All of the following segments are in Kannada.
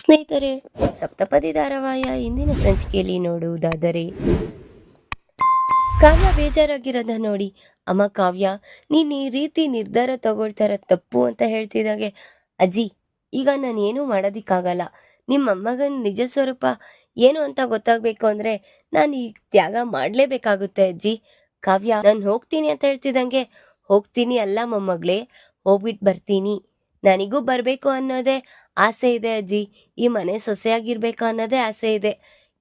ಸ್ನೇಹಿತರೆ, ಸಪ್ತಪದಿ ಧಾರಾವಾಹಿಯ ಇಂದಿನ ಸಂಚಿಕೆಯಲ್ಲಿ ನೋಡುವುದಾದರೆ, ಕಾವ್ಯ ಬೇಜಾರಾಗಿರೋದ ನೋಡಿ. ಅಮ್ಮ ಕಾವ್ಯ, ನೀನು ಈ ರೀತಿ ನಿರ್ಧಾರ ತಗೊಳ್ತಾರ ತಪ್ಪು ಅಂತ ಹೇಳ್ತಿದ್ದಾಗೆ. ಅಜ್ಜಿ, ಈಗ ನಾನು ಏನೂ ಮಾಡೋದಿಕ್ಕಾಗಲ್ಲ. ನಿಮ್ಮ ಅಮ್ಮಗನ್ ನಿಜ ಸ್ವರೂಪ ಏನು ಅಂತ ಗೊತ್ತಾಗ್ಬೇಕು ಅಂದ್ರೆ ನಾನು ಈ ತ್ಯಾಗ ಮಾಡಲೇಬೇಕಾಗುತ್ತೆ ಅಜ್ಜಿ. ಕಾವ್ಯ, ನಾನು ಹೋಗ್ತೀನಿ ಅಂತ ಹೇಳ್ತಿದ್ದಂಗೆ, ಹೋಗ್ತೀನಿ ಅಲ್ಲ ಮೊಮ್ಮಗಳೇ ಹೋಗ್ಬಿಟ್ಟು ಬರ್ತೀನಿ. ನನಗೂ ಬರಬೇಕು ಅನ್ನೋದೇ ಆಸೆ ಇದೆ ಅಜ್ಜಿ. ಈ ಮನೆ ಸೊಸೆಯಾಗಿರ್ಬೇಕು ಅನ್ನೋದೇ ಆಸೆ ಇದೆ.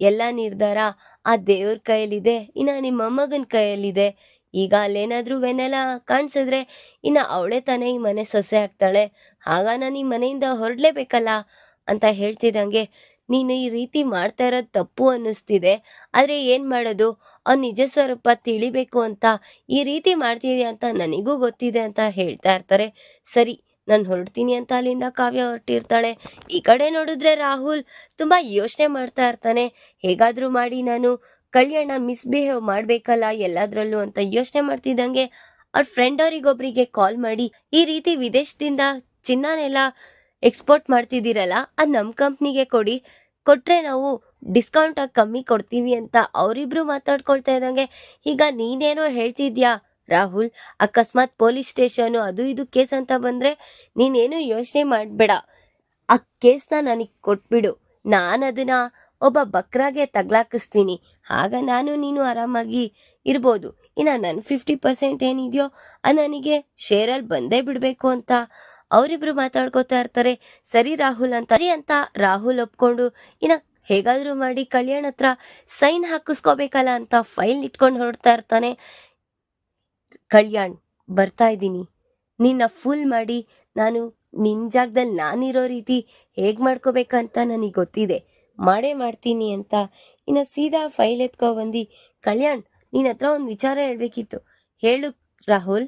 ಎಲ್ಲ ನಿರ್ಧಾರ ಆ ದೇವ್ರ ಕೈಯಲ್ಲಿದೆ, ಇನ್ನ ನಿಮ್ಮ ಮೊಮ್ಮಗನ ಕೈಯಲ್ಲಿದೆ. ಈಗ ಅಲ್ಲೇನಾದ್ರೂ ವೆನೆಲ್ಲ ಕಾಣಿಸಿದ್ರೆ ಇನ್ನ ಅವಳೇ ತಾನೇ ಈ ಮನೆ ಸೊಸೆ ಆಗ್ತಾಳೆ. ಆಗ ನಾನು ಈ ಮನೆಯಿಂದ ಹೊರಡ್ಲೇಬೇಕಲ್ಲ? ಅಂತ ಹೇಳ್ತಿದ್ದಂಗೆ ನೀನು ಈ ರೀತಿ ಮಾಡ್ತಾ ಇರೋದು ತಪ್ಪು ಅನ್ನಿಸ್ತಿದೆ. ಆದರೆ ಏನು ಮಾಡೋದು? ಅವ್ನ ನಿಜ ಸ್ವರೂಪ ತಿಳಿಬೇಕು ಅಂತ ಈ ರೀತಿ ಮಾಡ್ತಿದ್ಯಾ ಅಂತ ನನಗೂ ಗೊತ್ತಿದೆ ಅಂತ ಹೇಳ್ತಾ ಇರ್ತಾರೆ. ಸರಿ ನಾನು ಹೊರಡ್ತೀನಿ ಅಂತ ಅಲ್ಲಿಂದ ಕಾವ್ಯ ಹೊರಟಿರ್ತಾಳೆ. ಈ ಕಡೆ ನೋಡಿದ್ರೆ ರಾಹುಲ್ ತುಂಬ ಯೋಚನೆ ಮಾಡ್ತಾ ಇರ್ತಾನೆ. ಹೇಗಾದರೂ ಮಾಡಿ ನಾನು ಕಲ್ಯಾಣ ಮಿಸ್ಬಿಹೇವ್ ಮಾಡಬೇಕಲ್ಲ ಎಲ್ಲಾದ್ರಲ್ಲೂ ಅಂತ ಯೋಚನೆ ಮಾಡ್ತಿದ್ದಂಗೆ ಅವ್ರ ಫ್ರೆಂಡ್ ಅವರಿಗೊಬ್ಬರಿಗೆ ಕಾಲ್ ಮಾಡಿ, ಈ ರೀತಿ ವಿದೇಶದಿಂದ ಚಿನ್ನನೆಲ್ಲ ಎಕ್ಸ್ಪೋರ್ಟ್ ಮಾಡ್ತಿದ್ದೀರಲ್ಲ, ಅದು ನಮ್ಮ ಕಂಪ್ನಿಗೆ ಕೊಡಿ. ಕೊಟ್ರೆ ನಾವು ಡಿಸ್ಕೌಂಟ್ ಆಗಿ ಕಮ್ಮಿ ಕೊಡ್ತೀವಿ ಅಂತ ಅವರಿಬ್ರು ಮಾತಾಡ್ಕೊಳ್ತಾ ಇದ್ದಂಗೆ, ಈಗ ನೀನೇನೋ ಹೇಳ್ತಿದ್ಯಾ? ರಾಹುಲ್, ಅಕಸ್ಮಾತ್ ಪೊಲೀಸ್ ಸ್ಟೇಷನ್ ಅದು ಇದು ಕೇಸ್ ಅಂತ ಬಂದ್ರೆ ನೀನೇನು ಯೋಚನೆ ಮಾಡ್ಬೇಡ. ಆ ಕೇಸ್ನ ನನಗೆ ಕೊಟ್ಬಿಡು. ನಾನು ಅದನ್ನ ಒಬ್ಬ ಬಕ್ರಾಗೆ ತಗ್ಲಾಕಿಸ್ತೀನಿ. ಆಗ ನಾನು ನೀನು ಆರಾಮಾಗಿ ಇರ್ಬೋದು. ಇನ್ನ ನನ್ನ ಫಿಫ್ಟಿ ಪರ್ಸೆಂಟ್ ಏನಿದೆಯೋ ಅದು ನನಗೆ ಶೇರಲ್ಲಿ ಬಂದೇ ಬಿಡಬೇಕು ಅಂತ ಅವರಿಬ್ರು ಮಾತಾಡ್ಕೋತಾ ಇರ್ತಾರೆ. ಸರಿ ರಾಹುಲ್ ಅಂತ, ಸರಿ ಅಂತ ರಾಹುಲ್ ಒಪ್ಕೊಂಡು ಇನ್ನ ಹೇಗಾದ್ರೂ ಮಾಡಿ ಕಲ್ಯಾಣ್ ಹತ್ರ ಸೈನ್ ಹಾಕಿಸ್ಕೋಬೇಕಲ್ಲ ಅಂತ ಫೈಲ್ ಇಟ್ಕೊಂಡು ಹೊರಡ್ತಾ ಇರ್ತಾನೆ. ಕಲ್ಯಾಣ್, ಬರ್ತಾ ಇದ್ದೀನಿ. ನಿನ್ನ ಫುಲ್ ಮಾಡಿ ನಾನು ನಿನ್ ಜಾಗದಲ್ಲಿ ನಾನಿರೋ ರೀತಿ ಹೇಗ್ ಮಾಡ್ಕೋಬೇಕಂತ ನನಗೆ ಗೊತ್ತಿದೆ. ಮಾಡೇ ಮಾಡ್ತೀನಿ ಅಂತ. ಇನ್ನ ಸೀದಾ ಫೈಲ್ ಎತ್ಕೊ ಬಂದು ಕಲ್ಯಾಣ್ ನಿನ್ನ ಹತ್ರ ಒಂದು ವಿಚಾರ ಹೇಳ್ಬೇಕಿತ್ತು. ಹೇಳು ರಾಹುಲ್.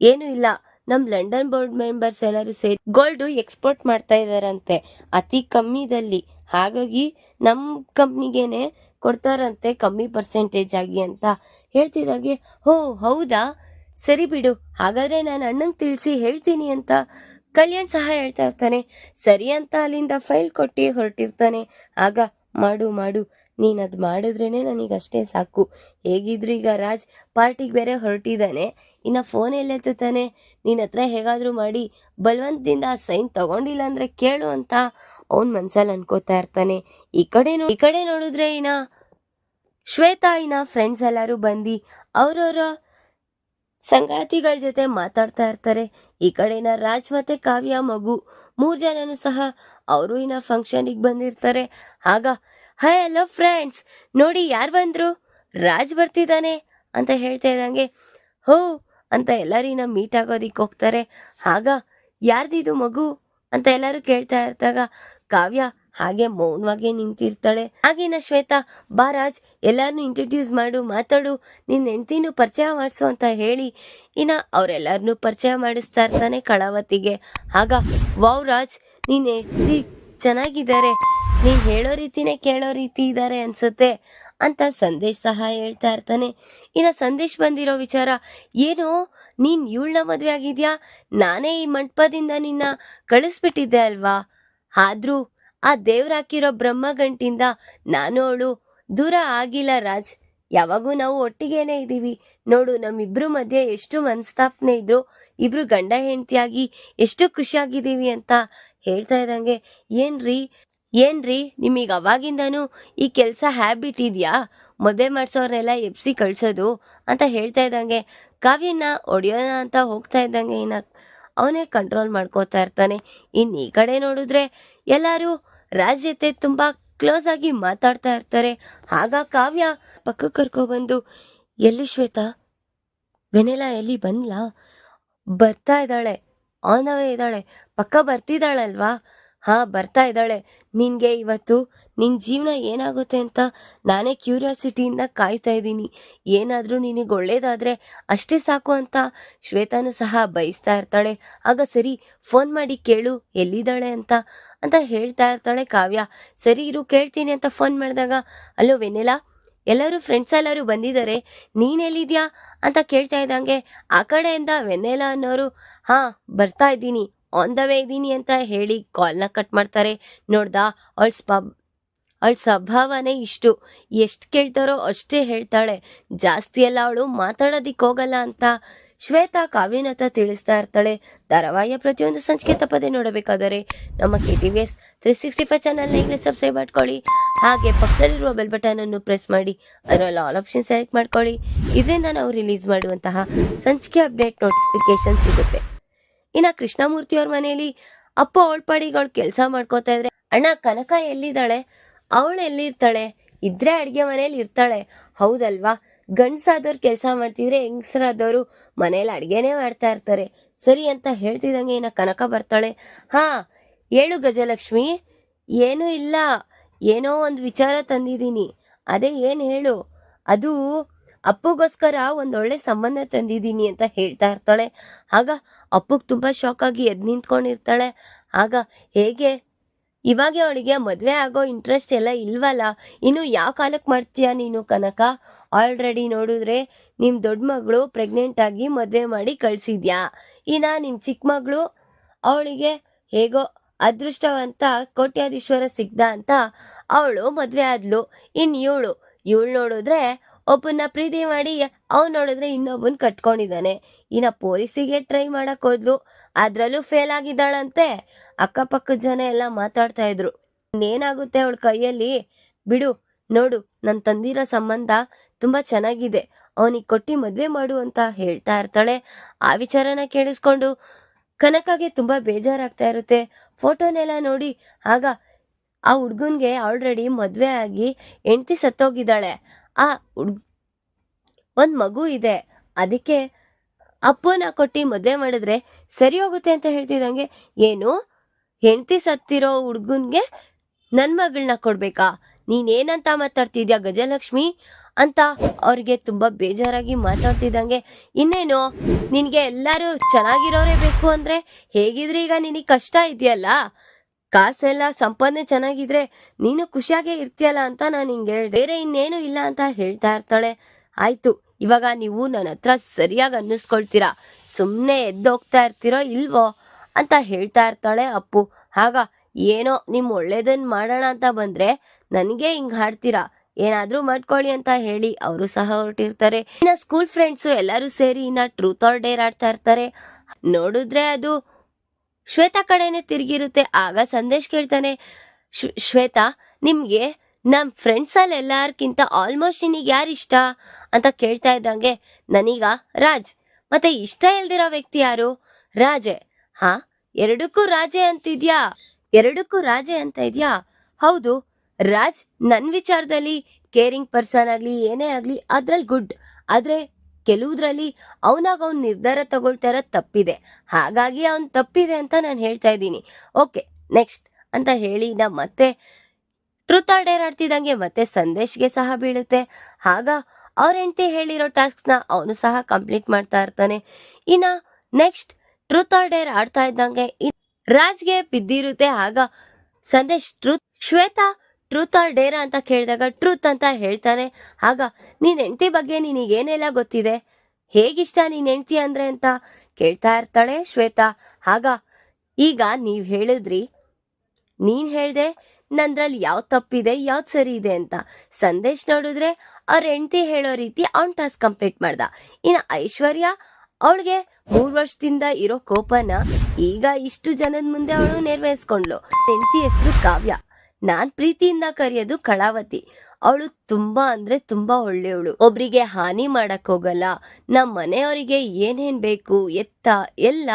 ಏನು ಇಲ್ಲ. ನಮ್ ಲಂಡನ್ ಬೋರ್ಡ್ ಮೆಂಬರ್ಸ್ ಎಲ್ಲರೂ ಸೇರಿ ಗೋಲ್ಡ್ ಎಕ್ಸ್ಪೋರ್ಟ್ ಮಾಡ್ತಾ ಇದಾರಂತೆ. ಅತಿ ಕಮ್ಮಿದಲ್ಲಿ. ಹಾಗಾಗಿ ನಮ್ಮ ಕಂಪ್ನಿಗೇನೆ ಕೊಡ್ತಾರಂತೆ ಕಮ್ಮಿ ಪರ್ಸೆಂಟೇಜ್ ಆಗಿ ಅಂತ ಹೇಳ್ತಿದ್ದಾಗೆ, ಹೋ, ಹೌದಾ? ಸರಿ ಬಿಡು. ಹಾಗಾದ್ರೆ ನಾನು ಅಣ್ಣಂಗೆ ತಿಳಿಸಿ ಹೇಳ್ತೀನಿ ಅಂತ ಕಲ್ಯಾಣ್ ಸಹ ಹೇಳ್ತಾ ಇರ್ತಾನೆ. ಸರಿ ಅಂತ ಅಲ್ಲಿಂದ ಫೈಲ್ ಕೊಟ್ಟು ಹೊರಟಿರ್ತಾನೆ. ಆಗ, ಮಾಡು ಮಾಡು. ನೀನು ಅದ್ ಮಾಡಿದ್ರೇನೆ ನನಗೆ ಅಷ್ಟೇ ಸಾಕು. ಹೇಗಿದ್ರು ಈಗ ರಾಜ್ ಪಾರ್ಟಿಗೆ ಬೇರೆ ಹೊರಟಿದ್ದಾನೆ. ಇನ್ನ ಫೋನ್ ಎಲ್ಲೆತ್ತಾನೆ ನಿನ್ನ ಹತ್ರ ಹೇಗಾದರೂ ಮಾಡಿ. ಬಲವಂತದಿಂದ ಆ ಸೈನ್ ತಗೊಂಡಿಲ್ಲ ಅಂದ್ರೆ ಕೇಳು ಅಂತ ಅವನ್ ಮನ್ಸಲ್ಲಿ ಅನ್ಕೋತಾ ಇರ್ತಾನೆ. ಈ ಕಡೆ ಈ ಕಡೆ ನೋಡಿದ್ರೆ ಇನ್ನ ಶ್ವೇತಾ ಇನ್ನ ಫ್ರೆಂಡ್ಸ್ ಎಲ್ಲರೂ ಬಂದು ಅವ್ರವ್ರ ಸಂಗಾತಿಗಳ ಜೊತೆ ಮಾತಾಡ್ತಾ ಇರ್ತಾರೆ. ಈ ಕಡೆನ ರಾಜ್ ಮತ್ತೆ ಕಾವ್ಯ ಮಗು ಮೂರ್ ಜನನು ಸಹ ಅವರು ಇನ್ನ ಫಂಕ್ಷನ್ಗೆ ಬಂದಿರ್ತಾರೆ. ಆಗ ಹಾಯ್ ಹಲೋ ಫ್ರೆಂಡ್ಸ್ ನೋಡಿ ಯಾರು ಬಂದ್ರು? ರಾಜ್ ಬರ್ತಿದ್ದಾನೆ ಅಂತ ಹೇಳ್ತಾ ಇದ್ದಂಗೆ, ಹೋ ಅಂತ ಎಲ್ಲರಿನ ಮೀಟ್ ಆಗೋದಿಕ್ ಹೋಗ್ತಾರೆ. ಆಗ, ಯಾರ್ದಿದು ಮಗು? ಅಂತ ಎಲ್ಲರೂ ಕೇಳ್ತಾ ಇರ್ತಾಗ ಕಾವ್ಯ ಹಾಗೆ ಮೌನವಾಗಿ ನಿಂತಿರ್ತಾಳೆ. ಹಾಗೇನ ಶ್ವೇತಾ, ಬಾರಾಜ್ ರಾಜ್ ಇಂಟ್ರೊಡ್ಯೂಸ್ ಮಾಡು, ಮಾತಾಡು, ನಿನ್ ಹೆಂಡ್ತಿನೂ ಪರಿಚಯ ಮಾಡಿಸು ಅಂತ ಹೇಳಿ ಇನ್ನ ಅವರೆಲ್ಲರನ್ನೂ ಪರಿಚಯ ಮಾಡಿಸ್ತಾ ಇರ್ತಾನೆ ಕಳಾವತಿಗೆ. ಆಗ, ವಾವ್ ರಾಜ್, ನೀನ್ ಹೆಂಡತಿ ಚೆನ್ನಾಗಿದ್ದಾರೆ. ನೀನ್ ಹೇಳೋ ರೀತಿನೇ ಕೇಳೋ ರೀತಿ ಇದ್ದಾರೆ ಅನ್ಸುತ್ತೆ ಅಂತ ಸಂದೇಶ್ ಸಹ ಹೇಳ್ತಾ ಇರ್ತಾನೆ. ಇನ್ನ ಸಂದೇಶ್ ಬಂದಿರೋ ವಿಚಾರ, ಏನು, ನೀನ್ ಇವಳನ್ನ ಮದ್ವೆ ಆಗಿದ್ಯಾ? ನಾನೇ ಈ ಮಂಟಪದಿಂದ ನಿನ್ನ ಕಳಿಸ್ಬಿಟ್ಟಿದ್ದೆ ಅಲ್ವಾ? ಆದ್ರೂ ಆ ದೇವ್ರಾಕಿರೋ ಬ್ರಹ್ಮ ಬ್ರಹ್ಮಗಂಟಿಂದ ನಾನು ಅವಳು ದೂರ ಆಗಿಲ್ಲ ರಾಜ್. ಯಾವಾಗೂ ನಾವು ಒಟ್ಟಿಗೆನೆ ಇದ್ದೀವಿ. ನೋಡು, ನಮ್ಮಿಬ್ರು ಮಧ್ಯೆ ಎಷ್ಟು ಮನಸ್ತಾಪನೆ ಇದ್ರು, ಇಬ್ರು ಗಂಡ ಹೆಂಡತಿಯಾಗಿ ಎಷ್ಟು ಖುಷಿಯಾಗಿದ್ದೀವಿ ಅಂತ ಹೇಳ್ತಾ ಇದ್ದಂಗೆ, ಏನ್ರಿ ಏನ್ರಿ, ನಿಮಗ್ ಅವಾಗಿಂದಾನು ಈ ಕೆಲಸ ಹ್ಯಾಬಿಟ್ ಇದೆಯಾ? ಮದುವೆ ಮಾಡ್ಸೋರ್ನೆಲ್ಲ ಎಬ್ಸಿ ಕಳ್ಸೋದು? ಅಂತ ಹೇಳ್ತಾ ಇದ್ದಂಗೆ ಕಾವ್ಯನ ಒಡೆಯೋಣ ಅಂತ ಹೋಗ್ತಾ ಇದ್ದಂಗೆ ಇನ್ನ ಅವನೇ ಕಂಟ್ರೋಲ್ ಮಾಡ್ಕೋತಾ ಇರ್ತಾನೆ. ಇನ್ ಈ ಕಡೆ ನೋಡಿದ್ರೆ ಎಲ್ಲರೂ ರಾಜ್ ಜೊತೆ ತುಂಬಾ ಕ್ಲೋಸ್ ಆಗಿ ಮಾತಾಡ್ತಾ ಇರ್ತಾರೆ. ಆಗ ಕಾವ್ಯ ಪಕ್ಕ ಕರ್ಕೊಬಂದು ಎಲ್ಲಿ ಶ್ವೇತಾ? ವೆನೆಲಾ ಎಲ್ಲಿ ಬಂದ್ಲಾ? ಬರ್ತಾ ಇದ್ದಾಳೆ. ಆನ್ ಅವೇ ಇದ್ದಾಳೆ. ಪಕ್ಕ ಬರ್ತಿದ್ದಾಳಲ್ವಾ? ಹಾ, ಬರ್ತಾ ಇದ್ದಾಳೆ. ನಿನ್ಗೆ ಇವತ್ತು ನಿನ್ ಜೀವನ ಏನಾಗುತ್ತೆ ಅಂತ ನಾನೇ ಕ್ಯೂರಿಯಾಸಿಟಿಯಿಂದ ಕಾಯ್ತಾ ಇದ್ದೀನಿ. ಏನಾದ್ರೂ ನಿನಗೆ ಒಳ್ಳೇದಾದ್ರೆ ಅಷ್ಟೇ ಸಾಕು ಅಂತ ಶ್ವೇತಾನು ಸಹ ಬಯಸ್ತಾ ಇರ್ತಾಳೆ. ಆಗ ಸರಿ, ಫೋನ್ ಮಾಡಿ ಕೇಳು, ಎಲ್ಲಿದ್ದಾಳೆ ಅಂತ. ಅಂತ ಹೇಳ್ತಾ ಇರ್ತಾಳೆ ಕಾವ್ಯ. ಸರಿ ಇರು, ಕೇಳ್ತೀನಿ ಅಂತ ಫೋನ್ ಮಾಡಿದಾಗ ಅಲ್ಲೋ ವೆನೆಲಾ, ಎಲ್ಲರೂ ಫ್ರೆಂಡ್ಸ್ ಎಲ್ಲರೂ ಬಂದಿದ್ದಾರೆ. ನೀನ್ ಎಲ್ಲಿದ್ಯಾ? ಅಂತ ಕೇಳ್ತಾ ಇದ್ದಂಗೆ, ಆ ಕಡೆಯಿಂದ ವೆನೆಲಾ ಅನ್ನೋರು, ಹಾ, ಬರ್ತಾ ಇದ್ದೀನಿ. ಆನ್ ದ ವೇ ಇದ್ದೀನಿ ಅಂತ ಹೇಳಿ ಕಾಲ್ನ ಕಟ್ ಮಾಡ್ತಾರೆ. ನೋಡ್ದಾ, ಅವಳ ಅವಳ ಸ್ವಭಾವನೇ ಇಷ್ಟು. ಎಷ್ಟು ಕೇಳ್ತಾರೋ ಅಷ್ಟೇ ಹೇಳ್ತಾಳೆ. ಜಾಸ್ತಿ ಎಲ್ಲ ಅವಳು ಮಾತಾಡೋದಿಕ್ ಹೋಗಲ್ಲ ಅಂತ ಶ್ವೇತಾ ಕಾವ್ಯನ ಹತ್ರ ತಿಳಿಸ್ತಾ ಇರ್ತಾಳೆ. ಧಾರಾವಾಹಿಯ ಪ್ರತಿಯೊಂದು ಸಂಚಿಕೆ ತಪ್ಪದೆ ನೋಡಬೇಕಾದರೆ ನಮ್ಮ K T V S three sixty five ಚಾನಲ್ನ ಈಗಲೇ ಸಬ್ಸ್ಕ್ರೈಬ್ ಮಾಡ್ಕೊಳ್ಳಿ. ಹಾಗೆ ಪಕ್ಕದಲ್ಲಿರುವ ಬೆಲ್ ಬಟನ್ ಅನ್ನು ಪ್ರೆಸ್ ಮಾಡಿ. ಅದರಲ್ಲಿ ಆಲ್ ಆಪ್ಷನ್ ಸೆಲೆಕ್ಟ್ ಮಾಡ್ಕೊಳ್ಳಿ. ಇದರಿಂದ ನಾವು ರಿಲೀಸ್ ಮಾಡುವಂತಹ ಸಂಚಿಕೆ ಅಪ್ಡೇಟ್ ನೋಟಿಫಿಕೇಶನ್ ಸಿಗುತ್ತೆ. ಇನ್ನು ಕೃಷ್ಣಮೂರ್ತಿ ಅವ್ರ ಮನೆಯಲ್ಲಿ ಅಪ್ಪ ಅವಳ ಪಾಡಿಗಳು ಕೆಲಸ ಮಾಡ್ಕೋತಾ ಇದ್ರೆ ಅಣ್ಣ ಕನಕ ಎಲ್ಲಿದ್ದಾಳೆ? ಅವಳು ಎಲ್ಲಿರ್ತಾಳೆ? ಇದ್ರೆ ಅಡುಗೆ ಮನೇಲಿ ಇರ್ತಾಳೆ. ಹೌದಲ್ವಾ? ಗಂಡ್ಸಾದವ್ರು ಕೆಲಸ ಮಾಡ್ತಿದ್ರೆ ಹೆಂಗಸರಾದವರು ಮನೇಲಿ ಅಡುಗೆನೇ ಮಾಡ್ತಾ ಇರ್ತಾರೆ. ಸರಿ ಅಂತ ಹೇಳ್ತಿದಂಗೆ ಏನ ಕನಕ ಬರ್ತಾಳೆ. ಹಾ, ಹೇಳು ಗಜಲಕ್ಷ್ಮಿ. ಏನೂ ಇಲ್ಲ. ಏನೋ ಒಂದು ವಿಚಾರ ತಂದಿದ್ದೀನಿ. ಅದೇ ಏನು ಹೇಳು? ಅದು ಅಪ್ಪುಗೋಸ್ಕರ ಒಂದೊಳ್ಳೆ ಸಂಬಂಧ ತಂದಿದ್ದೀನಿ ಅಂತ ಹೇಳ್ತಾ ಇರ್ತಾಳೆ. ಆಗ ಅಪ್ಪುಗೆ ತುಂಬ ಶಾಕ್ ಆಗಿ ಎದ್ದು ನಿಂತ್ಕೊಂಡಿರ್ತಾಳೆ. ಆಗ ಹೇಗೆ? ಇವಾಗ ಅವಳಿಗೆ ಮದುವೆ ಆಗೋ ಇಂಟ್ರೆಸ್ಟ್ ಎಲ್ಲ ಇಲ್ವಲ್ಲ? ಇನ್ನು ಯಾವ ಕಾಲಕ್ಕೆ ಮಾಡ್ತೀಯ ನೀನು ಕನಕ? ಆಲ್ರೆಡಿ ನೋಡಿದ್ರೆ ನಿಮ್ ದೊಡ್ಡ ಮಗಳು ಪ್ರೆಗ್ನೆಂಟ್ ಆಗಿ ಮದ್ವೆ ಮಾಡಿ ಕಳ್ಸಿದ್ಯಾ? ಇನ್ನ ನಿಮ್ ಚಿಕ್ಕ ಮಗಳು ಅವಳಿಗೆ ಹೇಗೋ ಅದೃಷ್ಟವಂತ ಕೋಟ್ಯಾಧೀಶ್ವರ ಸಿಗ್ದ ಅಂತ ಅವಳು ಮದುವೆ ಆದ್ಲು. ಇನ್ ಇವಳು ಇವಳು ನೋಡಿದ್ರೆ ಒಬ್ಬನ್ನ ಪ್ರೀತಿ ಮಾಡಿ ಅವ್ನು ನೋಡಿದ್ರೆ ಇನ್ನೊಬ್ಬನ್ ಕಟ್ಕೊಂಡಿದ್ದಾನೆ. ಇನ್ನ ಪೊಲೀಸಿಗೆ ಟ್ರೈ ಮಾಡಕ್ ಹೋದ್ಲು. ಅದ್ರಲ್ಲೂ ಫೇಲ್ ಆಗಿದ್ದಾಳಂತೆ. ಅಕ್ಕಪಕ್ಕದ ಜನ ಎಲ್ಲ ಮಾತಾಡ್ತಾ ಇದ್ರು. ಏನಾಗುತ್ತೆ ಅವಳ ಕೈಯಲ್ಲಿ? ಬಿಡು, ನೋಡು ನನ್ನ ತಂದಿರೋ ಸಂಬಂಧ ತುಂಬಾ ಚೆನ್ನಾಗಿದೆ. ಅವನಿಗೆ ಕೊಟ್ಟಿ ಮದ್ವೆ ಮಾಡು ಅಂತ ಹೇಳ್ತಾ ಇರ್ತಾಳೆ. ಆ ವಿಚಾರನ ಕೇಳಿಸ್ಕೊಂಡು ಕನಕಗೆ ತುಂಬಾ ಬೇಜಾರಾಗ್ತಾ ಇರುತ್ತೆ. ಫೋಟೋನೆಲ್ಲ ನೋಡಿ, ಆಗ ಆ ಹುಡ್ಗನ್ಗೆ ಆಲ್ರೆಡಿ ಮದ್ವೆ ಆಗಿ ಹೆಂಡತಿ ಸತ್ತೋಗಿದ್ದಾಳೆ. ಆ ಹುಡ್, ಒಂದ್ ಮಗು ಇದೆ. ಅದಕ್ಕೆ ಅಪ್ಪನ ಕೊಟ್ಟಿ ಮದ್ವೆ ಮಾಡಿದ್ರೆ ಸರಿ ಹೋಗುತ್ತೆ ಅಂತ ಹೇಳ್ತಿದ್ದಂಗೆ, ಏನು? ಹೆಂಡತಿ ಸತ್ತಿರೋ ಹುಡ್ಗನ್ಗೆ ನನ್ನ ಮಗಳನ್ನ ಕೊಡ್ಬೇಕಾ? ನೀನೇನಂತ ಮಾತಾಡ್ತಿದ್ಯಾ ಗಜಲಕ್ಷ್ಮಿ? ಅಂತ ಅವ್ರಿಗೆ ತುಂಬಾ ಬೇಜಾರಾಗಿ ಮಾತಾಡ್ತಿದ್ದಂಗೆ, ಇನ್ನೇನು, ನಿನ್ಗೆ ಎಲ್ಲರೂ ಚೆನ್ನಾಗಿರೋರೇ ಬೇಕು ಅಂದ್ರೆ ಹೇಗಿದ್ರೆ ಈಗ ನಿನಗೆ ಕಷ್ಟ ಇದೆಯಲ್ಲ? ಕಾಸೆಲ್ಲ ಸಂಪಾದನೆ ಚೆನ್ನಾಗಿದ್ರೆ ನೀನು ಖುಷಿಯಾಗೇ ಇರ್ತೀಯಲ್ಲ ಅಂತ ನಾನು ಹಿಂಗೆ ಹೇಳ್ದೆ. ಬೇರೆ ಇನ್ನೇನು ಇಲ್ಲ ಅಂತ ಹೇಳ್ತಾ ಇರ್ತಾಳೆ. ಆಯ್ತು, ಇವಾಗ ನೀವು ನನ್ನ ಹತ್ರ ಸರಿಯಾಗಿ ಅನ್ನಿಸ್ಕೊಳ್ತೀರಾ? ಸುಮ್ಮನೆ ಎದ್ದೋಗ್ತಾ ಇರ್ತೀರೋ ಇಲ್ವೋ? ಅಂತ ಹೇಳ್ತಾ ಇರ್ತಾಳೆ ಅಪ್ಪು. ಆಗ, ಏನೋ ನಿಮ್ ಒಳ್ಳೇದನ್ ಮಾಡೋಣ ಅಂತ ಬಂದ್ರೆ ನನಗೆ ಹಿಂಗ್ ಹಾಡ್ತೀರಾ? ಏನಾದ್ರೂ ಮಾಡ್ಕೊಳ್ಳಿ ಅಂತ ಹೇಳಿ. ಅವರು ಸಹ ಹೊರಟಿರ್ತಾರೆ. ಇನ್ನ ಸ್ಕೂಲ್ ಫ್ರೆಂಡ್ಸ್ ಎಲ್ಲರೂ ಸೇರಿ ಇನ್ನ ಟ್ರೂತ್ ಆರ್ ಡೇರ್ ಆಡ್ತಾ ಇರ್ತಾರೆ. ನೋಡಿದ್ರೆ ಅದು ಶ್ವೇತಾ ಕಡೆನೆ ತಿರುಗಿರುತ್ತೆ. ಆಗ ಸಂದೇಶ್ ಕೇಳ್ತಾನೆ, "ಶ್ವ್- ಶ್ವೇತಾ, ನಿಮ್ಗೆ ನಮ್ ಫ್ರೆಂಡ್ಸ್ ಅಲ್ಲಿ ಎಲ್ಲಾರ್ಕಿಂತ ಆಲ್ಮೋಸ್ಟ್ ನಿನಗೆ ಯಾರು ಇಷ್ಟ? ಅಂತ ಕೇಳ್ತಾ ಇದ್ದಂಗೆ, ನನೀಗ ರಾಜ್. ಮತ್ತೆ ಇಷ್ಟ ಇಲ್ದಿರೋ ವ್ಯಕ್ತಿ ಯಾರು? ರಾಜೆ. ಹಾ? ಎರಡಕ್ಕೂ ರಾಜೆ ಅಂತಿದ್ಯಾ? ಎರಡಕ್ಕೂ ರಾಜೆ ಅಂತ ಇದ್ಯಾ? ಹೌದು, ರಾಜ್ ನನ್ ವಿಚಾರದಲ್ಲಿ ಕೇರಿಂಗ್ ಪರ್ಸನ್ ಆಗ್ಲಿ, ಏನೇ ಆಗ್ಲಿ ಅದ್ರಲ್ಲಿ ಗುಡ್. ಆದ್ರೆ ಕೆಲವುದ್ರಲ್ಲಿ ಅವನಾಗ ಅವ್ನು ನಿರ್ಧಾರ ತಗೊಳ್ತಾ ಇರೋದು ತಪ್ಪಿದೆ. ಹಾಗಾಗಿ ಅವನ್ ತಪ್ಪಿದೆ ಅಂತ ನಾನು ಹೇಳ್ತಾ ಇದ್ದೀನಿ. ಓಕೆ, ನೆಕ್ಸ್ಟ್ ಅಂತ ಹೇಳಿ ನಾ ಮತ್ತೆ ಟ್ರೂತ್ ಆರ್ಡೇರ್ ಆಡ್ತಿದ್ದಂಗೆ ಮತ್ತೆ ಸಂದೇಶ್ಗೆ ಸಹ ಬೀಳುತ್ತೆ. ಆಗ ಅವ್ರ ಹೆಂಡತಿ ಹೇಳಿರೋ ಟಾಸ್ಕ್ನ ಅವನು ಸಹ ಕಂಪ್ಲೀಟ್ ಮಾಡ್ತಾ ಇರ್ತಾನೆ. ಇನ್ನ ನೆಕ್ಸ್ಟ್ ಟ್ರೂತ್ ಆರ್ ಡೇರ್ ಆಡ್ತಾ ಇದ್ದಂಗೆ ರಾಜ್ ರಾಜ್ಗೆ ಬಿದ್ದಿರುತ್ತೆ. ಆಗ Sandesh truth Shweta truth or dare ಅಂತ ಕೇಳಿದಾಗ ಟ್ರೂತ್ ಅಂತ ಹೇಳ್ತಾನೆ. ಆಗ, ನೀನ್ ಹೆಂಡತಿ ಬಗ್ಗೆ ನಿನಗೆ ಏನೆಲ್ಲ ಗೊತ್ತಿದೆ? ಹೇಗಿಷ್ಟ ನೀನ್ ಹೆಂಡತಿ ಅಂದ್ರೆ ಅಂತ ಕೇಳ್ತಾ ಇರ್ತಾಳೆ ಶ್ವೇತಾ. ಆಗ, ಈಗ ನೀವ್ ಹೇಳಿದ್ರಿ. ನೀನ್ ಹೇಳ್ದೆ ನಂದ್ರಲ್ಲಿ ಯಾವ್ ತಪ್ಪಿದೆ ಯಾವ್ದ್ ಸರಿ ಇದೆ ಅಂತ. ಸಂದೇಶ್ ನೋಡಿದ್ರೆ ಅವ್ರ ಹೆಂಡತಿ ಹೇಳೋ ರೀತಿ ಅವ್ನ್ ಟಾಸ್ಕ್ ಕಂಪ್ಲೀಟ್ ಮಾಡ್ದ. ಇನ್ನ ಐಶ್ವರ್ಯ ಅವಳಿಗೆ ಮೂರ್ ವರ್ಷದಿಂದ ಇರೋ ಕೋಪನ ಈಗ ಇಷ್ಟು ಜನದ ಮುಂದೆ ಅವಳು ನೆರವೇರಿಸ್ಕೊಂಡ್ಲು. ಹೆಂಡತಿ ಹೆಸರು ಕಾವ್ಯ. ನಾನ್ ಪ್ರೀತಿಯಿಂದ ಕರೆಯೋದು ಕಳಾವತಿ. ಅವಳು ತುಂಬಾ ಅಂದ್ರೆ ತುಂಬಾ ಒಳ್ಳೆಯವಳು. ಒಬ್ರಿಗೆ ಹಾನಿ ಮಾಡಕ್ ಹೋಗಲ್ಲ. ನಮ್ ಮನೆಯವರಿಗೆ ಏನೇನ್ ಬೇಕು, ಎತ್ತ, ಎಲ್ಲ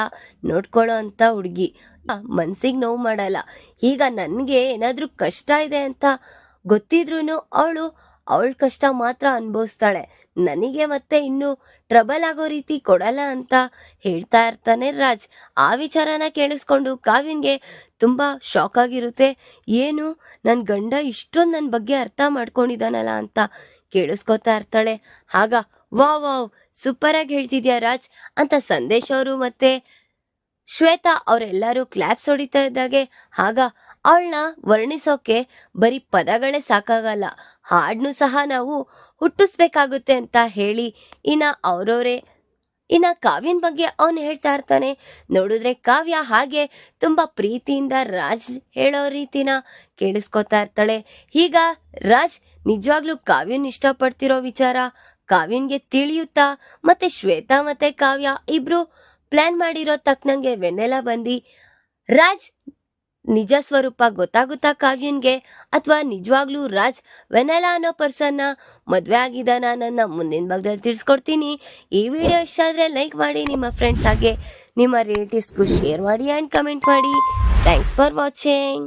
ನೋಡ್ಕೊಳ್ಳೋ ಅಂತ ಹುಡ್ಗಿ. ಮನ್ಸಿಗೆ ನೋವು ಮಾಡಲ್ಲ. ಈಗ ನನ್ಗೆ ಏನಾದ್ರೂ ಕಷ್ಟ ಇದೆ ಅಂತ ಗೊತ್ತಿದ್ರೂನು ಅವಳು ಅವಳ ಕಷ್ಟ ಮಾತ್ರ ಅನುಭವಿಸ್ತಾಳೆ. ನನಗೆ ಮತ್ತೆ ಇನ್ನು ಟ್ರಬಲ್ ಆಗೋ ರೀತಿ ಕೊಡಲ್ಲ ಅಂತ ಹೇಳ್ತಾ ಇರ್ತಾನೆ ರಾಜ್. ಆ ವಿಚಾರನ ಕೇಳಿಸ್ಕೊಂಡು ಕಾವ್ಯನ್ಗೆ ತುಂಬಾ ಶಾಕ್ ಆಗಿರುತ್ತೆ. ಏನು? ನನ್ನ ಗಂಡ ಇಷ್ಟೊಂದು ನನ್ನ ಬಗ್ಗೆ ಅರ್ಥ ಮಾಡ್ಕೊಂಡಿದ್ದಾನಲ್ಲ ಅಂತ ಕೇಳಿಸ್ಕೊತಾ ಇರ್ತಾಳೆ. ಆಗ, ವಾವ್ ವಾವ್ ಸೂಪರ್ ಆಗಿ ಹೇಳ್ತಿದ್ಯಾ ರಾಜ್? ಅಂತ ಸಂದೇಶ್ ಅವರು ಮತ್ತೆ ಶ್ವೇತಾ ಅವರೆಲ್ಲರೂ ಕ್ಲಾಪ್ಸ್ ಹೊಡಿತಾ ಇದ್ದಾಗೆ. ಆಗ ಅವಳನ್ನ ವರ್ಣಿಸೋಕೆ ಬರೀ ಪದಗಳೇ ಸಾಕಾಗಲ್ಲ. ಹಾಡನ್ನು ಸಹ ನಾವು ಹುಟ್ಟಿಸ್ಬೇಕಾಗುತ್ತೆ ಅಂತ ಹೇಳಿ ಇನ್ನ ಅವರವರೇ, ಇನ್ನ ಕಾವ್ಯನ ಬಗ್ಗೆ ಅವನು ಹೇಳ್ತಾ ಇರ್ತಾನೆ. ನೋಡಿದ್ರೆ ಕಾವ್ಯ ಹಾಗೆ ತುಂಬಾ ಪ್ರೀತಿಯಿಂದ ರಾಜ್ ಹೇಳೋ ರೀತಿನ ಕೇಳಿಸ್ಕೊತಾ ಇರ್ತಾಳೆ. ಈಗ ರಾಜ್ ನಿಜವಾಗ್ಲೂ ಕಾವ್ಯನ್ ಇಷ್ಟಪಡ್ತಿರೋ ವಿಚಾರ ಕಾವ್ಯನ್ಗೆ ತಿಳಿಯುತ್ತಾ? ಮತ್ತೆ ಶ್ವೇತಾ ಮತ್ತೆ ಕಾವ್ಯ ಇಬ್ರು ಪ್ಲಾನ್ ಮಾಡಿರೋ ತಕ್ಕನಂಗೆ ವೆನ್ನೆಲ್ಲ ಬಂದಿ ರಾಜ್ ನಿಜ ಸ್ವರೂಪ ಗೊತ್ತಾಗುತ್ತಾ ಕಾವ್ಯನ್ಗೆ? ಅಥವಾ ನಿಜವಾಗ್ಲೂ ರಾಜ್ ವೆನೆಲಾ ಅನ್ನೋ ಪರ್ಸನ್ನ ಮದುವೆ ಆಗಿದ್ದಾನ ನನ್ನ ಮುಂದಿನ ಭಾಗದಲ್ಲಿ ತಿಳಿಸ್ಕೊಡ್ತೀನಿ. ಈ ವಿಡಿಯೋ ಇಷ್ಟ ಆದರೆ ಲೈಕ್ ಮಾಡಿ, ನಿಮ್ಮ ಫ್ರೆಂಡ್ಸ್ ಹಾಗೆ ನಿಮ್ಮ ರಿಲೇಟಿವ್ಸ್ಗೂ ಶೇರ್ ಮಾಡಿ ಆ್ಯಂಡ್ ಕಮೆಂಟ್ ಮಾಡಿ. Thanks for watching